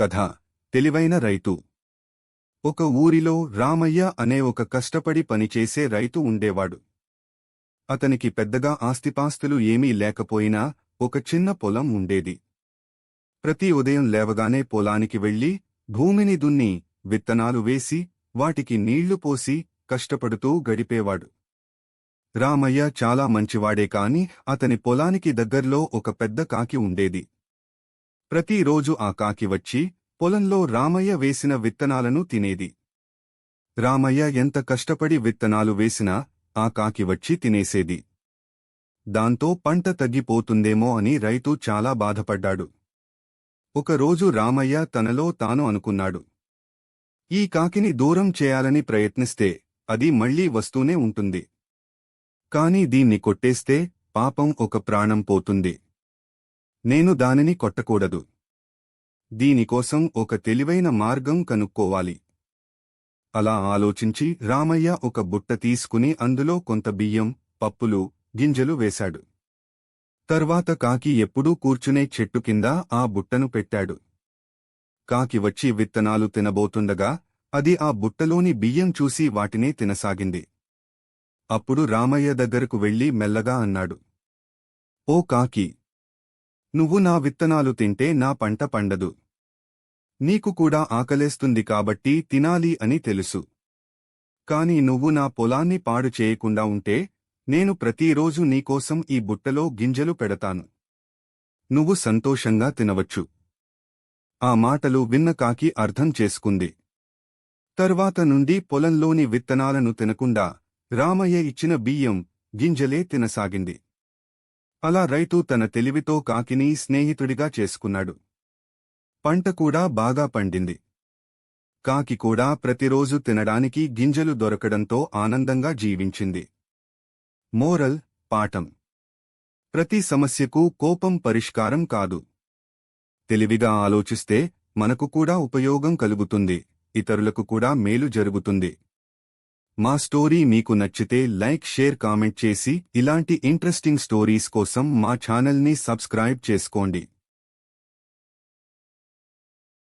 కథ తెలివైన రైతు. ఒక ఊరిలో రామయ్య అనే ఒక కష్టపడి పనిచేసే రైతు ఉండేవాడు. అతనికి పెద్దగా ఆస్తిపాస్తులు ఏమీ లేకపోయినా ఒక చిన్న పొలం ఉండేది. ప్రతి ఉదయం లేవగానే పొలానికి వెళ్ళి భూమిని దున్ని విత్తనాలు వేసి వాటికి నీళ్ళు పోసి కష్టపడుతూ గడిపేవాడు. రామయ్య చాలా మంచివాడే కాని అతని పొలానికి దగ్గర్లో ఒక పెద్ద కాకి ఉండేది. ప్రతిరోజు ఆ కాకి వచ్చి పొలంలో రామయ్య వేసిన విత్తనాలను తినేది. రామయ్య ఎంత కష్టపడి విత్తనాలు వేసినా ఆ కాకి వచ్చి తినేసేది. దాంతో పంట తగ్గిపోతుందేమో అని రైతు చాలా బాధపడ్డాడు. ఒకరోజు రామయ్య తనలో తాను అనుకున్నాడు. ఈ కాకిని దూరం చేయాలని ప్రయత్నిస్తే అది మళ్ళీ వస్తూనే ఉంటుంది. కాని దీన్ని కొట్టేస్తే పాపం ఒక ప్రాణం పోతుంది. నేను దానిని కొట్టకూడదు. దీనికోసం ఒక తెలివైన మార్గం కనుక్కోవాలి. అలా ఆలోచించి రామయ్య ఒక బుట్ట తీసుకుని అందులో కొంత బియ్యం పప్పులు గింజలు వేశాడు. తర్వాత కాకి ఎప్పుడూ కూర్చునే చెట్టు కింద ఆ బుట్టను పెట్టాడు. కాకి వచ్చి విత్తనాలు తినబోతుండగా అది ఆ బుట్టలోని బియ్యం చూసి వాటినే తినసాగింది. అప్పుడు రామయ్య దగ్గరకు వెళ్ళి మెల్లగా అన్నాడు. ఓ కాకి నువ్వు నా విత్తనాలు తింటే నా పంట పండదు. నీకు కూడా ఆకలేస్తుంది కాబట్టి తినాలి అని తెలుసు. కాని నువ్వు నా పొలాన్ని పాడు చేయకుండా ఉంటే నేను ప్రతిరోజు నీకోసం ఈ బుట్టలో గింజలు పెడతాను. నువ్వు సంతోషంగా తినవచ్చు. ఆ మాటలు విన్న కాకి అర్థం చేసుకుంది. తర్వాత నుండి పొలంలోని విత్తనాలను తినకుండా రామయ్య ఇచ్చిన బియ్యం గింజలే తినసాగింది. అలా రైతు తన తెలివితో కాకిని స్నేహితుడిగా చేసుకున్నాడు. పంట కూడా బాగా పండింది. కాకి కూడా ప్రతిరోజు తినడానికి గింజలు దొరకడంతో ఆనందంగా జీవించింది. మోరల్ పాఠం. ప్రతి సమస్యకు కోపం పరిష్కారం కాదు. తెలివిగా ఆలోచిస్తే మనకు కూడా ఉపయోగం కలుగుతుంది ఇతరులకు కూడా మేలు జరుగుతుంది. మా స్టోరీ మీకు నచ్చితే లైక్ షేర్ కామెంట్ చేసి ఇలాంటి ఇంట్రెస్టింగ్ స్టోరీస్ కోసం మా ఛానల్ని సబ్స్క్రైబ్ చేసుకోండి.